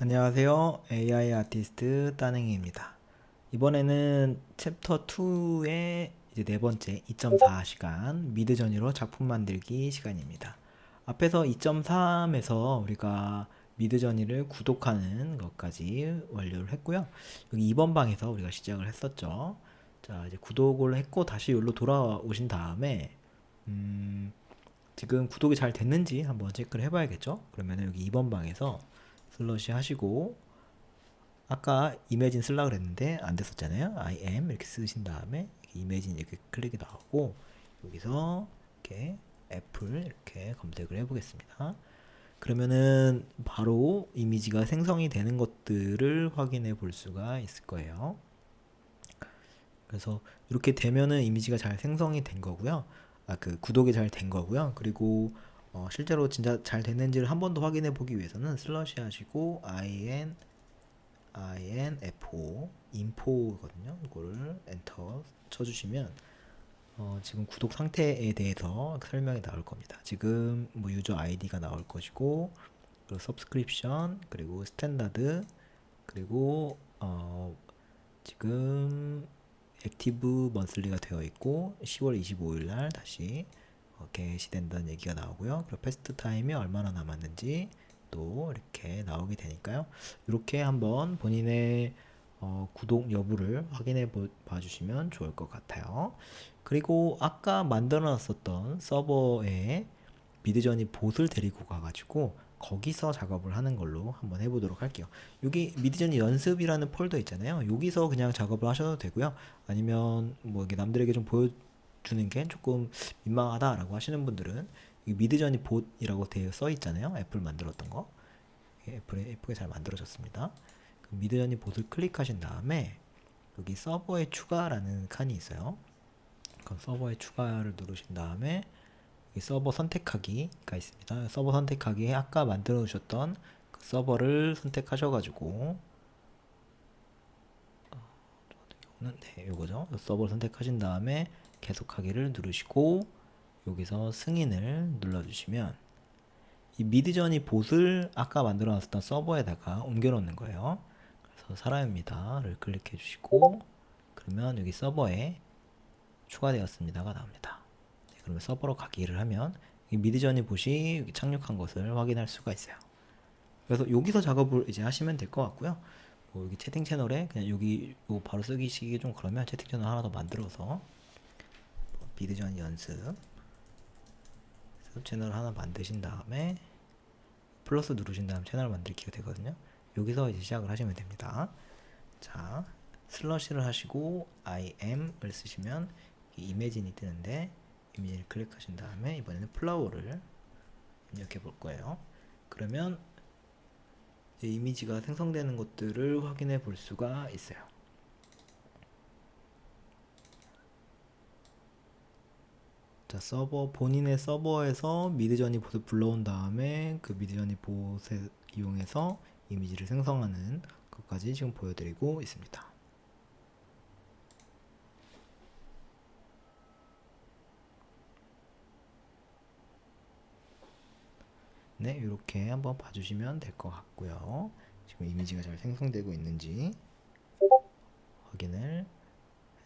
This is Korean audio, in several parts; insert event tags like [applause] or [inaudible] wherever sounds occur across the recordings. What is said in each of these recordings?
안녕하세요. AI 아티스트 따능이입니다. 이번에는 챕터 2의 이제 네 번째 2.4 시간 미드 전이로 작품 만들기 시간입니다. 앞에서 2.3에서 우리가 미드 전이를 구독하는 것까지 완료를 했고요. 여기 2번 방에서 우리가 시작을 했었죠. 자, 이제 구독을 했고 다시 여기로 돌아오신 다음에 음, 지금 구독이 잘 됐는지 한번 체크를 해봐야겠죠. 그러면 여기 2번 방에서 슬러시 하시고 아까 이매진 쓰려 그랬는데 안 됐었잖아요. I am 이렇게 쓰신 다음에 이매진 이렇게 클릭이 나오고 여기서 이렇게 애플 이렇게 검색을 해보겠습니다. 그러면은 바로 이미지가 생성이 되는 것들을 확인해 볼 수가 있을 거예요. 그래서 이렇게 되면은 이미지가 잘 생성이 된 거고요. 아, 그 구독이 잘 된 거고요. 그리고 어, 실제로 진짜 잘 됐는지를 한 번 더 확인해 보기 위해서는 슬러시 하시고 in info info거든요. 이거를 엔터 쳐주시면 어, 지금 구독 상태에 대해서 설명이 나올 겁니다. 지금 뭐 유저 아이디가 나올 것이고 그리고 서브스크립션 그리고 스탠다드 그리고 어, 지금 액티브 먼슬리가 되어 있고 10월 25일 날 다시 어, 개시된다는 얘기가 나오고요. 그리고 패스트 타임이 얼마나 남았는지 또 이렇게 나오게 되니까요. 이렇게 한번 본인의 어, 구독 여부를 확인해 보, 봐주시면 좋을 것 같아요. 그리고 아까 만들어 놨었던 서버에 미드전이 봇을 데리고 가가지고 거기서 작업을 하는 걸로 한번 해보도록 할게요. 여기 미드전이 연습이라는 폴더 있잖아요. 여기서 그냥 작업을 하셔도 되고요. 아니면 뭐 이게 남들에게 좀 보여 주는 게 조금 민망하다라고 하시는 분들은 이 미드전이 봇이라고 되어 써 있잖아요. 애플 만들었던 거. 애플에 예쁘게 잘 만들어졌습니다. 그 미드전이 봇을 클릭하신 다음에 여기 서버에 추가라는 칸이 있어요. 그 서버에 추가를 누르신 다음에 여기 서버 선택하기가 있습니다. 서버 선택하기에 아까 만들어 주셨던 그 서버를 선택하셔가지고 어, 네, 요거죠. 서버를 선택하신 다음에 계속하기를 누르시고 여기서 승인을 눌러주시면 이 미드전이 봇을 아까 만들어 놨었던 서버에다가 옮겨 놓는 거예요. 그래서 사람입니다를 클릭해 주시고 그러면 여기 서버에 추가되었습니다가 나옵니다. 네, 그러면 서버로 가기를 하면 이 미드전이 봇이 착륙한 것을 확인할 수가 있어요. 그래서 여기서 작업을 이제 하시면 될 것 같고요. 뭐 여기 채팅 채널에 그냥 여기 요 바로 쓰기 시기 좀 그러면 채팅 채널 하나 더 만들어서 미드전 연습 연습 채널 하나 만드신 다음에 플러스 누르신 다음 채널 만들기가 되거든요. 여기서 이제 시작을 하시면 됩니다. 자, 슬러시를 하시고 I am을 쓰시면 이 이미진이 뜨는데 이미지를 클릭하신 다음에 이번에는 플라워를 입력해 볼 거예요. 그러면 이미지가 생성되는 것들을 확인해 볼 수가 있어요. 자, 서버 본인의 서버에서 미드저니 봇을 불러온 다음에 그 미드저니 봇을 이용해서 이미지를 생성하는 것까지 지금 보여드리고 있습니다. 네, 이렇게 한번 봐주시면 될 것 같고요. 지금 이미지가 잘 생성되고 있는지 확인을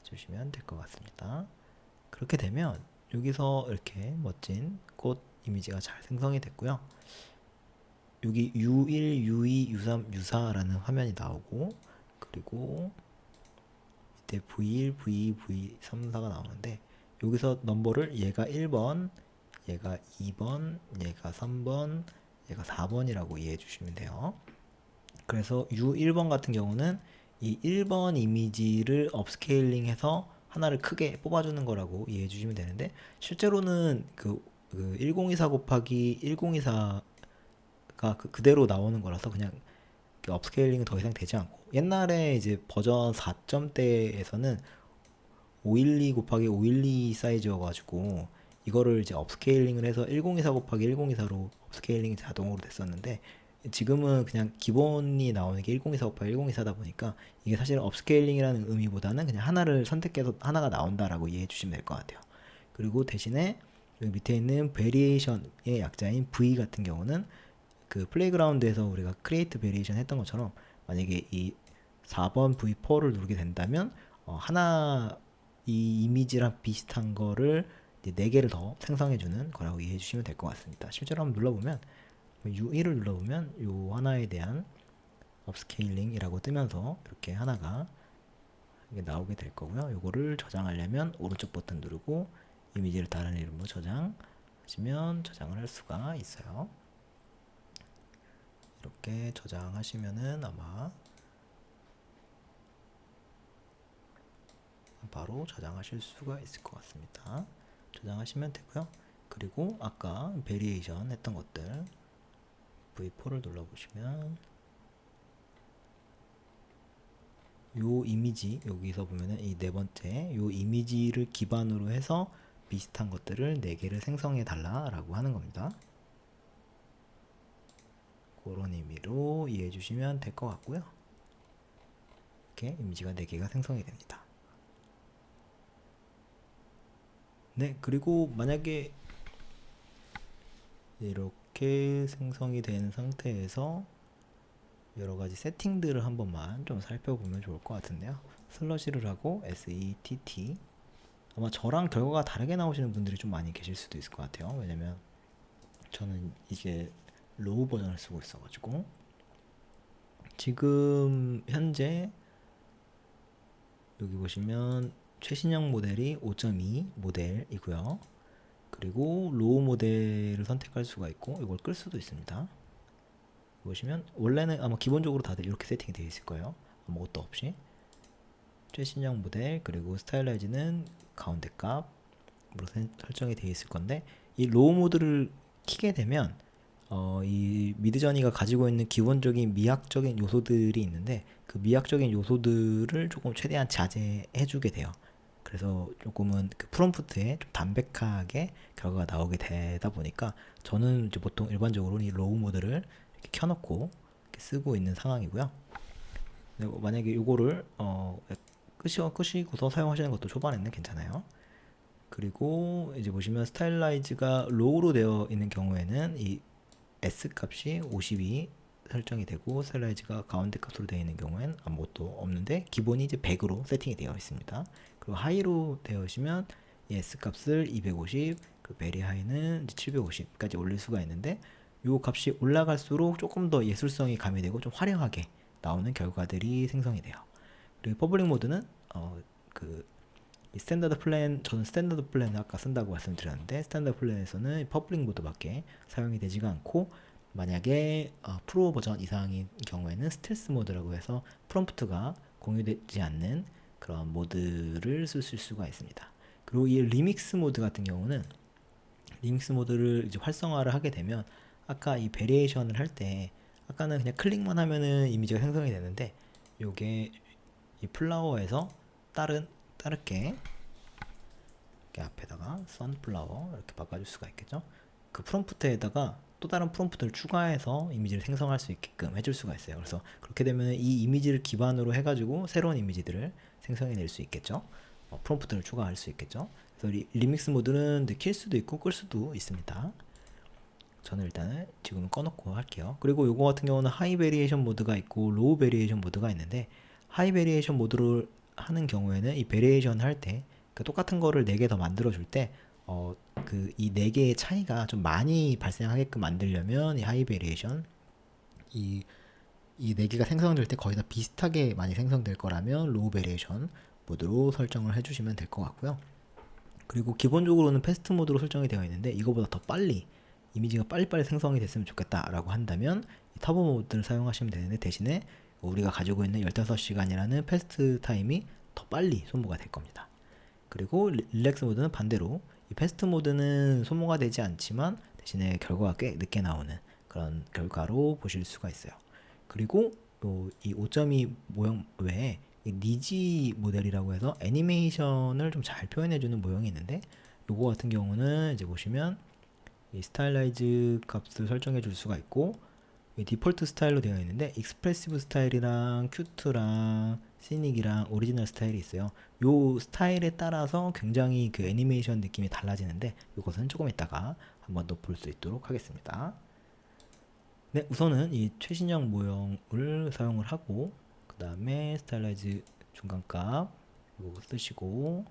해주시면 될 것 같습니다. 그렇게 되면 여기서 이렇게 멋진 꽃 이미지가 잘 생성이 됐고요. 여기 U1, U2, U3, U4라는 화면이 나오고 그리고 밑에 V1, V2, V3, 4가 나오는데 여기서 넘버를 얘가 1번, 얘가 2번, 얘가 3번, 얘가 4번이라고 이해해 주시면 돼요. 그래서 U1번 같은 경우는 이 1번 이미지를 업스케일링해서 하나를 크게 뽑아주는 거라고 이해해 주시면 되는데 실제로는 그, 그 1024 곱하기 1024가 그 그대로 나오는 거라서 그냥 그 업스케일링은 더 이상 되지 않고 옛날에 이제 버전 4점대에서는 512 곱하기 512 사이즈여가지고 이거를 이제 업스케일링을 해서 1024 곱하기 1024로 업스케일링이 자동으로 됐었는데 지금은 그냥 기본이 나오는 게 1024 곱하기 1024다 보니까 이게 사실은 업스케일링이라는 의미보다는 그냥 하나를 선택해서 하나가 나온다라고 이해해 주시면 될 것 같아요. 그리고 대신에 여기 밑에 있는 베리에이션의 약자인 V 같은 경우는 그 플레이그라운드에서 우리가 크리에이트 베리에이션 했던 것처럼 만약에 이 4번 V4를 누르게 된다면 어, 하나 이 이미지랑 비슷한 거를 이제 4개를 더 생성해주는 거라고 이해해 주시면 될 것 같습니다. 실제로 한번 눌러보면 U1을 눌러보면 요 하나에 대한 업스케일링이라고 뜨면서 이렇게 하나가 이게 나오게 될 거고요. 요거를 저장하려면 오른쪽 버튼 누르고 이미지를 다른 이름으로 저장하시면 저장을 할 수가 있어요. 이렇게 저장하시면은 아마 바로 저장하실 수가 있을 것 같습니다. 저장하시면 되고요. 그리고 아까 베리에이션 했던 것들 V4를 눌러보시면 요 이미지 여기서 보면은 이 네 번째 요 이미지를 기반으로 해서 비슷한 것들을 네 개를 생성해 달라라고 하는 겁니다. 그런 의미로 이해해 주시면 될 것 같고요. 이렇게 이미지가 네 개가 생성이 됩니다. 네, 그리고 만약에 이렇게 생성이 된 상태에서 여러 가지 세팅들을 한 번만 좀 살펴보면 좋을 것 같은데요. 슬러시를 하고 SETT 아마 저랑 결과가 다르게 나오시는 분들이 좀 많이 계실 수도 있을 것 같아요. 왜냐면 저는 이게 로우 버전을 쓰고 있어가지고 지금 현재 여기 보시면 최신형 모델이 5.2 모델이고요. 그리고 로우 모델을 선택할 수가 있고 이걸 끌 수도 있습니다. 보시면 원래는 아마 기본적으로 다들 이렇게 세팅이 되어 있을 거예요. 아무것도 없이 최신형 모델 그리고 스타일라이즈는 가운데 값으로 설정이 되어 있을 건데 이 로우 모드를 키게 되면 어, 이 미드저니가 가지고 있는 기본적인 미학적인 요소들이 있는데 그 미학적인 요소들을 조금 최대한 자제해 주게 돼요. 그래서 조금은 그 프롬프트에 좀 담백하게 결과가 나오게 되다 보니까 저는 이제 보통 일반적으로 이 로우 모드를 이렇게 켜놓고 이렇게 쓰고 있는 상황이고요. 네, 만약에 이거를 어, 끄시고 끄시고서 사용하시는 것도 초반에는 괜찮아요. 그리고 이제 보시면 스타일라이즈가 로우로 되어 있는 경우에는 이 S 값이 52 설정이 되고 스타일라이즈가 가운데 값으로 되어 있는 경우에는 아무것도 없는데 기본이 이제 100으로 세팅이 되어 있습니다. 그리고 하이로 되어 있으면 이 S 값을 250, 그 베리 하이는 750까지 올릴 수가 있는데 요 값이 올라갈수록 조금 더 예술성이 가미되고 좀 화려하게 나오는 결과들이 생성이 돼요. 그리고 퍼블릭 모드는 어 그 스탠다드 플랜 저는 스탠다드 플랜을 아까 쓴다고 말씀드렸는데 스탠다드 플랜에서는 퍼블릭 모드밖에 사용이 되지가 않고 만약에 어, 프로 버전 이상인 경우에는 스텔스 모드라고 해서 프롬프트가 공유되지 않는 그런 모드를 쓰실 수가 있습니다. 그리고 이 리믹스 모드 같은 경우는 리믹스 모드를 이제 활성화를 하게 되면 아까 이 베리에이션을 할 때 아까는 그냥 클릭만 하면은 이미지가 생성이 되는데 요게 이 플라워에서 다른 다르게 이렇게 앞에다가 선플라워 이렇게 바꿔줄 수가 있겠죠. 그 프롬프트에다가 또 다른 프롬프트를 추가해서 이미지를 생성할 수 있게끔 해줄 수가 있어요. 그래서 그렇게 되면 이 이미지를 기반으로 해가지고 새로운 이미지들을 생성해낼 수 있겠죠. 어, 프롬프트를 추가할 수 있겠죠. 그래서 리, 리믹스 모드는 킬 수도 있고 끌 수도 있습니다. 저는 일단은 지금 꺼놓고 할게요. 그리고 요거 같은 경우는 하이 베리에이션 모드가 있고 로우 베리에이션 모드가 있는데 하이 베리에이션 모드를 하는 경우에는 이 베리에이션 할때 그 똑같은 거를 4개 더 만들어 줄 때 어, 그 이 네 개의 차이가 좀 많이 발생하게끔 만들려면 이 하이 베리에이션 이 이 네 개가 생성될 때 거의 다 비슷하게 많이 생성될 거라면 로우 베리에이션 모드로 설정을 해주시면 될 것 같고요. 그리고 기본적으로는 패스트 모드로 설정이 되어 있는데 이거보다 더 빨리 이미지가 빨리빨리 생성이 됐으면 좋겠다라고 한다면 터보 모드를 사용하시면 되는데 대신에 우리가 가지고 있는 15시간이라는 패스트 타임이 더 빨리 소모가 될 겁니다. 그리고 릴렉스 모드는 반대로 이 패스트 모드는 소모가 되지 않지만 대신에 결과가 꽤 늦게 나오는 그런 결과로 보실 수가 있어요. 그리고 이 5.2 모형 외에 이 니지 모델이라고 해서 애니메이션을 좀 잘 표현해주는 모형이 있는데 요거 같은 경우는 이제 보시면 이 스타일라이즈 값을 설정해 줄 수가 있고 디폴트 스타일로 되어 있는데 익스프레시브 스타일이랑 큐트랑 시닉이랑 오리지널 스타일이 있어요. 요 스타일에 따라서 굉장히 그 애니메이션 느낌이 달라지는데 이것은 조금 이따가 한번 더 볼 수 있도록 하겠습니다. 네, 우선은 이 최신형 모형을 사용을 하고 그 다음에 스타일라이즈 중간값 이거 쓰시고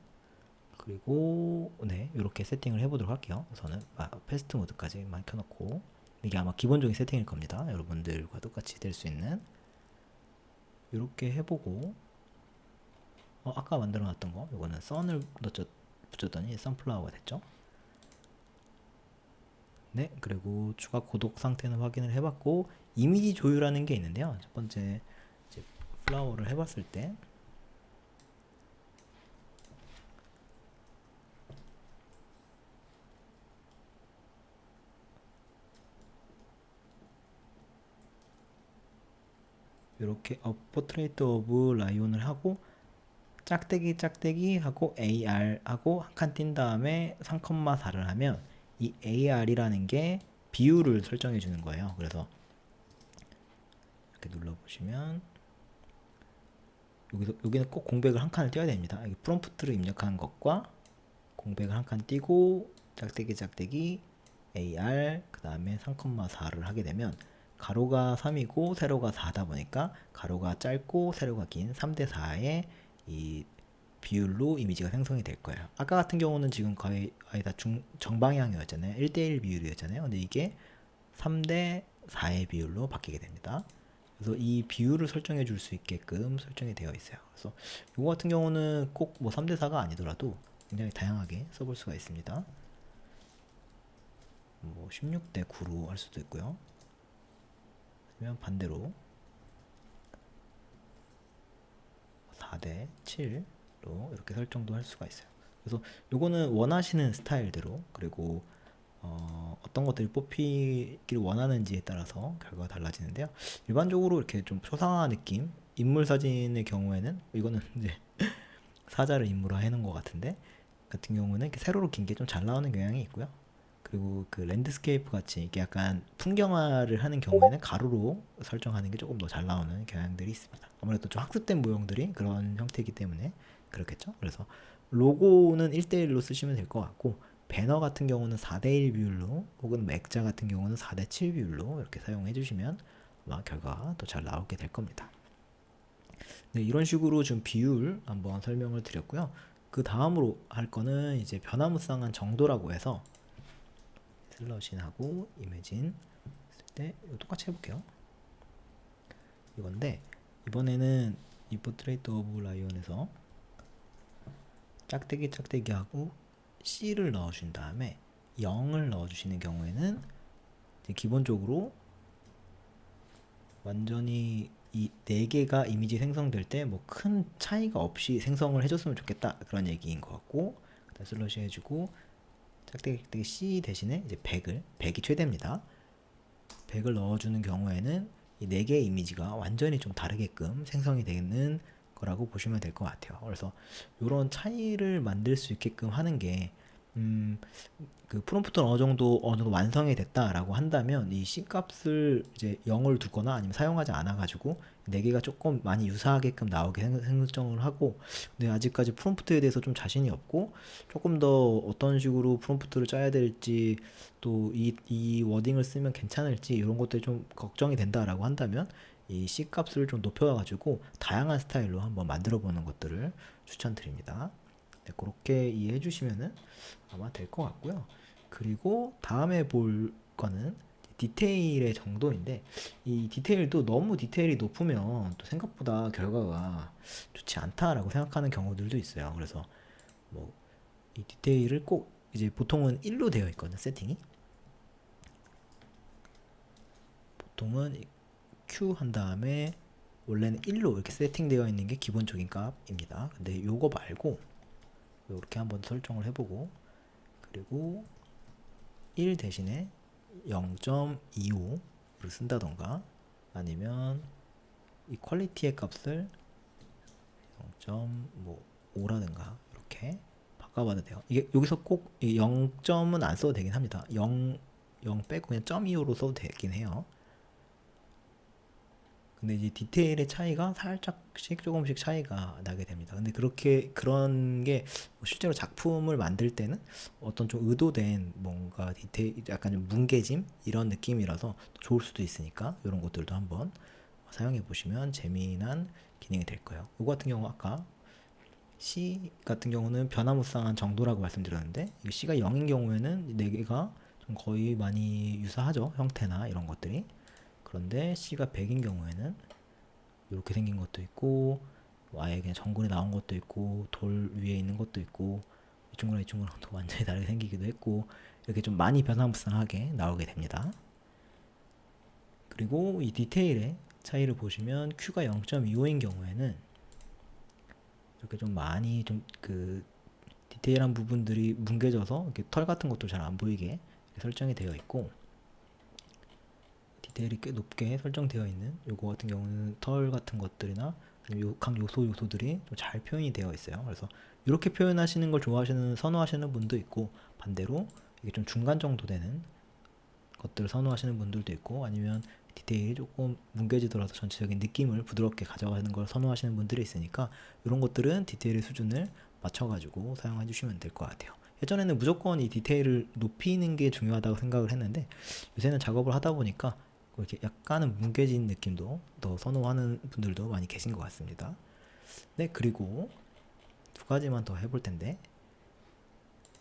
그리고 네 이렇게 세팅을 해보도록 할게요. 우선은 아, 패스트 모드까지만 켜놓고 이게 아마 기본적인 세팅일 겁니다. 여러분들과 똑같이 될 수 있는 이렇게 해보고 어, 아까 만들어놨던 거 이거는 선을 넣었, 붙였더니 선플라워가 됐죠. 네, 그리고 추가 고독 상태는 확인을 해봤고 이미지 조율하는 게 있는데요. 첫 번째 플라워를 해봤을 때 이렇게 업 포트레이트 오브 라이온을 하고 짝대기 짝대기 하고 AR 하고 한 칸 띈 다음에 3,4를 하면 이 AR이라는 게 비율을 설정해 주는 거예요. 그래서 이렇게 눌러 보시면 여기서 여기는 꼭 공백을 한 칸을 띄어야 됩니다. 여기 프롬프트를 입력한 것과 공백을 한 칸 띄고 짝대기 짝대기 AR 그 다음에 3,4를 하게 되면 가로가 3이고 세로가 4다 보니까 가로가 짧고 세로가 긴 3대 4의 이 비율로 이미지가 생성이 될 거예요. 아까 같은 경우는 지금 거의, 거의 다 중, 정방향이었잖아요. 1대1 비율이었잖아요. 근데 이게 3대 4의 비율로 바뀌게 됩니다. 그래서 이 비율을 설정해 줄 수 있게끔 설정이 되어 있어요. 그래서 이거 같은 경우는 꼭 뭐 3대 4가 아니더라도 굉장히 다양하게 써볼 수가 있습니다. 뭐 16대 9로 할 수도 있고요. 아니면 반대로 4대 7로 이렇게 설정도 할 수가 있어요. 그래서 요거는 원하시는 스타일대로 그리고 어, 어떤 것들이 뽑히기를 원하는지에 따라서 결과가 달라지는데요. 일반적으로 이렇게 좀 초상화 느낌 인물 사진의 경우에는 이거는 [laughs] 이제 사자를 인물화 해놓은 것 같은데 같은 경우는 이렇게 세로로 긴 게 좀 잘 나오는 경향이 있고요. 그리고 그 랜드스케이프 같이 이게 약간 풍경화를 하는 경우에는 가로로 설정하는 게 조금 더 잘 나오는 경향들이 있습니다. 아무래도 좀 학습된 모형들이 그런 형태이기 때문에 그렇겠죠. 그래서 로고는 1대1로 쓰시면 될 것 같고 배너 같은 경우는 4대1 비율로 혹은 맥자 같은 경우는 4대7 비율로 이렇게 사용해 주시면 아마 결과가 더 잘 나오게 될 겁니다. 네, 이런 식으로 지금 비율 한번 설명을 드렸고요. 그 다음으로 할 거는 이제 변화무쌍한 정도라고 해서 슬러신하고 이매진 했을 때 이거 똑같이 해볼게요. 이건데 이번에는 이 포트레이트 오브 라이온에서 짝대기 짝대기 하고 C를 넣어준 다음에 0을 넣어주시는 경우에는 기본적으로 완전히 이 네 개가 이미지 생성될 때 뭐 큰 차이가 없이 생성을 해줬으면 좋겠다 그런 얘기인 것 같고 슬러시 해주고 짝대기 C 대신에 이제 100을 100이 최대입니다. 100을 넣어주는 경우에는 이네 개의 이미지가 완전히 좀 다르게끔 생성이 되는 거라고 보시면 될 것 같아요. 그래서 이런 차이를 만들 수 있게끔 하는 게 음, 그 프롬프트는 어느 정도 어느 정도 완성이 됐다라고 한다면 이 C 값을 이제 0을 두거나 아니면 사용하지 않아 가지고 네 개가 조금 많이 유사하게끔 나오게 생성을 하고 근데 아직까지 프롬프트에 대해서 좀 자신이 없고 조금 더 어떤 식으로 프롬프트를 짜야 될지 또 이 이 워딩을 쓰면 괜찮을지 이런 것들이 좀 걱정이 된다라고 한다면 이 C 값을 좀 높여 가지고 다양한 스타일로 한번 만들어 보는 것들을 추천드립니다. 네, 그렇게 이해해 주시면은 아마 될 것 같고요. 그리고 다음에 볼 거는 디테일의 정도인데 이 디테일도 너무 디테일이 높으면 또 생각보다 결과가 좋지 않다라고 생각하는 경우들도 있어요. 그래서 뭐 이 디테일을 꼭 이제 보통은 1로 되어 있거든요. 세팅이. 보통은 Q 한 다음에 원래는 1로 이렇게 세팅되어 있는 게 기본적인 값입니다. 근데 요거 말고 이렇게 한번 설정을 해보고 그리고 1 대신에 0.25를 쓴다던가 아니면 이 퀄리티의 값을 0.5라든가 이렇게 바꿔봐도 돼요. 이게 여기서 꼭 0점은 안 써도 되긴 합니다. 0, 0 빼고 그냥 .25로 써도 되긴 해요. 근데 이제 디테일의 차이가 살짝씩 조금씩 차이가 나게 됩니다. 근데 그렇게 그런 게뭐 실제로 작품을 만들 때는 어떤 좀 의도된 뭔가 디테일 약간 좀 뭉개짐 이런 느낌이라서 좋을 수도 있으니까 이런 것들도 한번 사용해 보시면 재미난 기능이 될 거예요. 이거 같은 경우 아까 C 같은 경우는 변화무쌍한 정도라고 말씀드렸는데 이 C가 0인 경우에는 4개가 좀 거의 많이 유사하죠. 형태나 이런 것들이. 그런데 C가 100인 경우에는 이렇게 생긴 것도 있고 아예 그냥 정글에 나온 것도 있고 돌 위에 있는 것도 있고 이 친구랑 이 친구랑 또 완전히 다르게 생기기도 했고 이렇게 좀 많이 변화무쌍하게 나오게 됩니다. 그리고 이 디테일의 차이를 보시면 Q가 0.25인 경우에는 이렇게 좀 많이 좀 그 디테일한 부분들이 뭉개져서 이렇게 털 같은 것도 잘 안 보이게 설정이 되어 있고 디테일이 꽤 높게 설정되어 있는 요거 같은 경우는 털 같은 것들이나 각 요소 요소들이 좀 잘 표현이 되어 있어요. 그래서 이렇게 표현하시는 걸 좋아하시는 선호하시는 분도 있고 반대로 이게 좀 중간 정도 되는 것들을 선호하시는 분들도 있고 아니면 디테일이 조금 뭉개지더라도 전체적인 느낌을 부드럽게 가져가는 걸 선호하시는 분들이 있으니까 이런 것들은 디테일의 수준을 맞춰가지고 사용해 주시면 될 것 같아요. 예전에는 무조건 이 디테일을 높이는 게 중요하다고 생각을 했는데 요새는 작업을 하다 보니까 이렇게 약간은 뭉개진 느낌도 더 선호하는 분들도 많이 계신 것 같습니다. 네, 그리고 두 가지만 더 해볼 텐데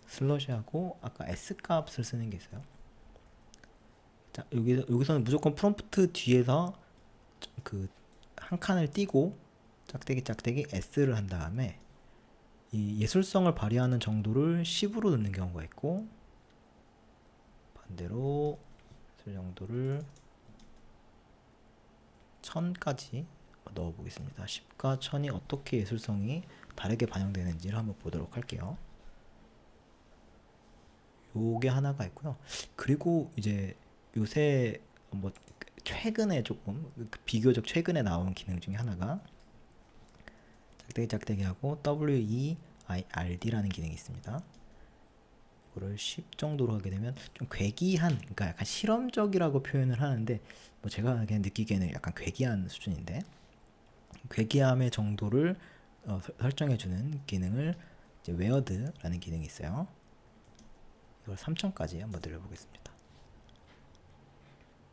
슬러시하고 아까 S 값을 쓰는 게 있어요. 자, 여기 여기서는 무조건 프롬프트 뒤에서 그 한 칸을 띄고 짝대기 짝대기 S를 한 다음에 이 예술성을 발휘하는 정도를 10으로 넣는 경우가 있고 반대로 예술 정도를 1000까지 넣어 보겠습니다. 10과 1000이 어떻게 예술성이 다르게 반영되는지를 한번 보도록 할게요. 요게 하나가 있고요. 그리고 이제 요새 뭐 최근에 조금 비교적 최근에 나온 기능 중에 하나가 짝대기 짝대기하고 WEIRD라는 기능이 있습니다. 이거를 10 정도로 하게 되면 좀 괴기한, 그러니까 약간 실험적이라고 표현을 하는데 뭐 제가 그냥 느끼기에는 약간 괴기한 수준인데 괴기함의 정도를 어, 설- 설정해주는 기능을 이제 웨어드라는 기능이 있어요. 이걸 3000까지 한번 늘려보겠습니다.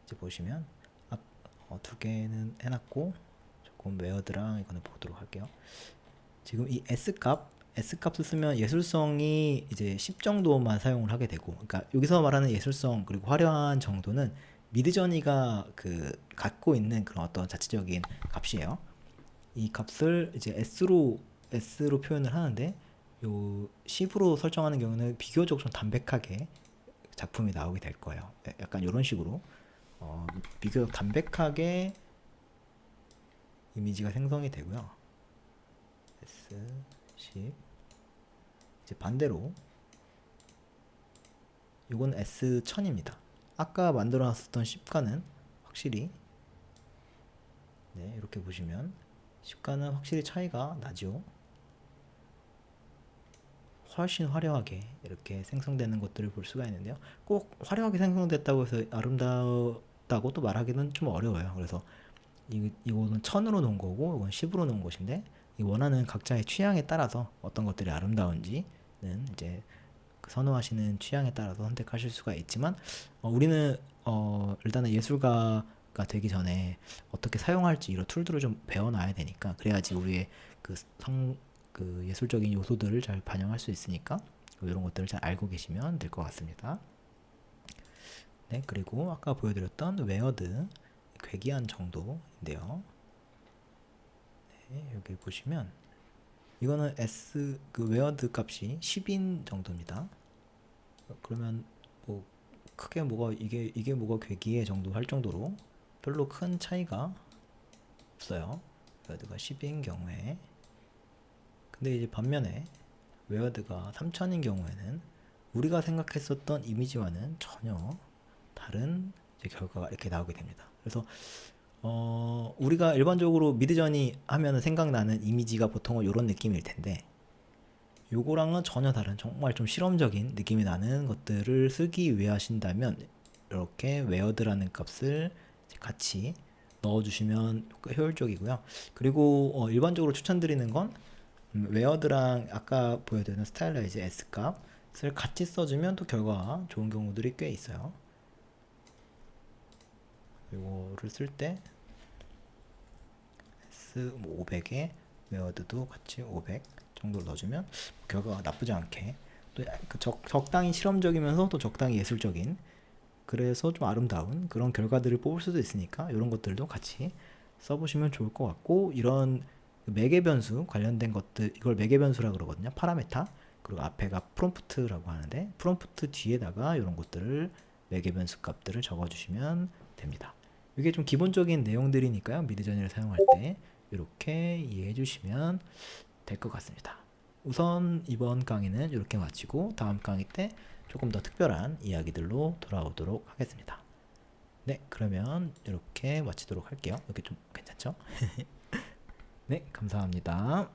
이제 보시면 아, 어, 두 개는 해놨고 조금 웨어드랑 이거는 보도록 할게요. 지금 이 S 값 S 값을 쓰면 예술성이 이제 10 정도만 사용을 하게 되고, 그러니까 여기서 말하는 예술성 그리고 화려한 정도는 미드저니가 그 갖고 있는 그런 어떤 자체적인 값이에요. 이 값을 이제 S로 S로 표현을 하는데 요 10으로 설정하는 경우는 비교적 좀 담백하게 작품이 나오게 될 거예요. 야- 약간 이런 식으로 어, 비교적 담백하게 이미지가 생성이 되고요. S10 이제 반대로 이건 S1000입니다. 아까 만들어 놨었던 10가는 확실히 네, 이렇게 보시면 10가는 확실히 차이가 나죠. 훨씬 화려하게 이렇게 생성되는 것들을 볼 수가 있는데요. 꼭 화려하게 생성됐다고 해서 아름다웠다고 또 말하기는 좀 어려워요. 그래서 이, 이거는 천으로 놓은 거고 이건 10으로 놓은 것인데 이 원하는 각자의 취향에 따라서 어떤 것들이 아름다운지는 이제 그 선호하시는 취향에 따라서 선택하실 수가 있지만 어, 우리는 어, 일단은 예술가가 되기 전에 어떻게 사용할지 이런 툴들을 좀 배워놔야 되니까 그래야지 우리의 그 성, 그 예술적인 요소들을 잘 반영할 수 있으니까 이런 것들을 잘 알고 계시면 될 것 같습니다. 네, 그리고 아까 보여드렸던 웨어드 괴기한 정도인데요. 네, 여기 보시면 이거는 S 그 웨어드 값이 10인 정도입니다. 어, 그러면 뭐 크게 뭐가 이게 이게 뭐가 괴기해 정도 할 정도로 별로 큰 차이가 없어요. 웨어드가 10인 경우에 근데 이제 반면에 웨어드가 3000인 경우에는 우리가 생각했었던 이미지와는 전혀 다른 결과가 이렇게 나오게 됩니다. 그래서 어, 우리가 일반적으로 미드저니 하면은 생각나는 이미지가 보통은 이런 느낌일 텐데 요거랑은 전혀 다른 정말 좀 실험적인 느낌이 나는 것들을 쓰기 위해 하신다면 이렇게 웨어드라는 값을 같이 넣어주시면 효율적이고요. 그리고 어, 일반적으로 추천드리는 건 음, 웨어드랑 아까 보여드린 스타일라이즈 S 값을 같이 써주면 또 결과가 좋은 경우들이 꽤 있어요. 이거를 쓸때 S 500에 웨어드도 같이 500 정도 넣어주면 결과가 나쁘지 않게 또 약- 그 적, 적당히 실험적이면서 또 적당히 예술적인 그래서 좀 아름다운 그런 결과들을 뽑을 수도 있으니까 이런 것들도 같이 써보시면 좋을 것 같고 이런 그 매개 변수 관련된 것들 이걸 매개 변수라 그러거든요. 파라메타. 그리고 앞에가 프롬프트라고 하는데 프롬프트 뒤에다가 이런 것들을 매개 변수 값들을 적어주시면 됩니다. 이게 좀 기본적인 내용들이니까요. 미드저니를 사용할 때 이렇게 이해해 주시면 될 것 같습니다 우선 이번 강의는 이렇게 마치고 다음 강의 때 조금 더 특별한 이야기들로 돌아오도록 하겠습니다. 네, 그러면 이렇게 마치도록 할게요. 이렇게 좀 괜찮죠? [laughs] 네, 감사합니다.